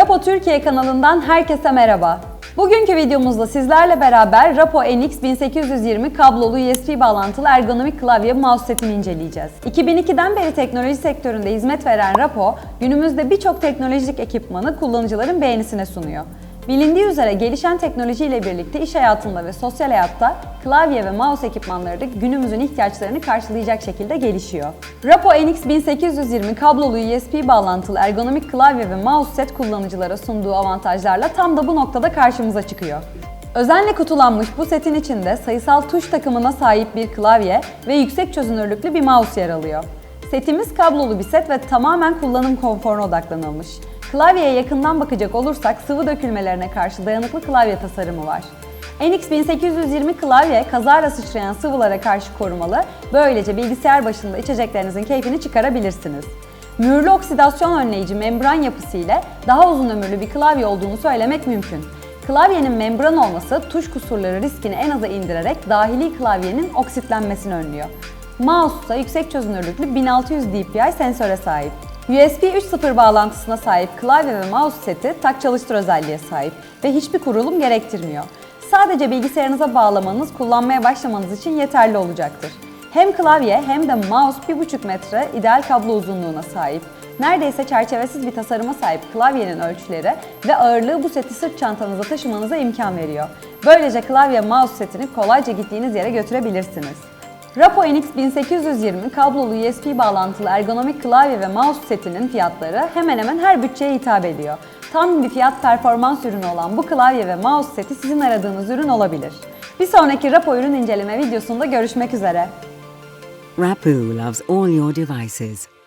Rapo Türkiye kanalından herkese merhaba. Bugünkü videomuzda sizlerle beraber Rapo NX 1820 kablolu USB bağlantılı ergonomik klavye mouse setini inceleyeceğiz. 2002'den beri teknoloji sektöründe hizmet veren Rapo, günümüzde birçok teknolojik ekipmanı kullanıcıların beğenisine sunuyor. Bilindiği üzere gelişen teknolojiyle birlikte iş hayatında ve sosyal hayatta klavye ve mouse ekipmanları da günümüzün ihtiyaçlarını karşılayacak şekilde gelişiyor. Rapo NX 1820 kablolu USB bağlantılı ergonomik klavye ve mouse set kullanıcılara sunduğu avantajlarla tam da bu noktada karşımıza çıkıyor. Özenle kutulanmış bu setin içinde sayısal tuş takımına sahip bir klavye ve yüksek çözünürlüklü bir mouse yer alıyor. Setimiz kablolu bir set ve tamamen kullanım konforuna odaklanılmış. Klavyeye yakından bakacak olursak sıvı dökülmelerine karşı dayanıklı klavye tasarımı var. NX 1820 klavye kazara sıçrayan sıvılara karşı korumalı, böylece bilgisayar başında içeceklerinizin keyfini çıkarabilirsiniz. Mühürlü oksidasyon önleyici membran yapısı ile daha uzun ömürlü bir klavye olduğunu söylemek mümkün. Klavyenin membran olması tuş kusurları riskini en aza indirerek dahili klavyenin oksitlenmesini önlüyor. Mouse ise yüksek çözünürlüklü 1600 dpi sensöre sahip. USB 3.0 bağlantısına sahip klavye ve mouse seti tak çalıştır özelliğe sahip ve hiçbir kurulum gerektirmiyor. Sadece bilgisayarınıza bağlamanız kullanmaya başlamanız için yeterli olacaktır. Hem klavye hem de mouse 1.5 metre ideal kablo uzunluğuna sahip. Neredeyse çerçevesiz bir tasarıma sahip klavyenin ölçüleri ve ağırlığı bu seti sırt çantanıza taşımanıza imkan veriyor. Böylece klavye mouse setini kolayca gittiğiniz yere götürebilirsiniz. Rapo NX 1820 kablolu USB bağlantılı ergonomik klavye ve mouse setinin fiyatları hemen hemen her bütçeye hitap ediyor. Tam bir fiyat performans ürünü olan bu klavye ve mouse seti sizin aradığınız ürün olabilir. Bir sonraki Rapo ürün inceleme videosunda görüşmek üzere. Rapu loves all your devices.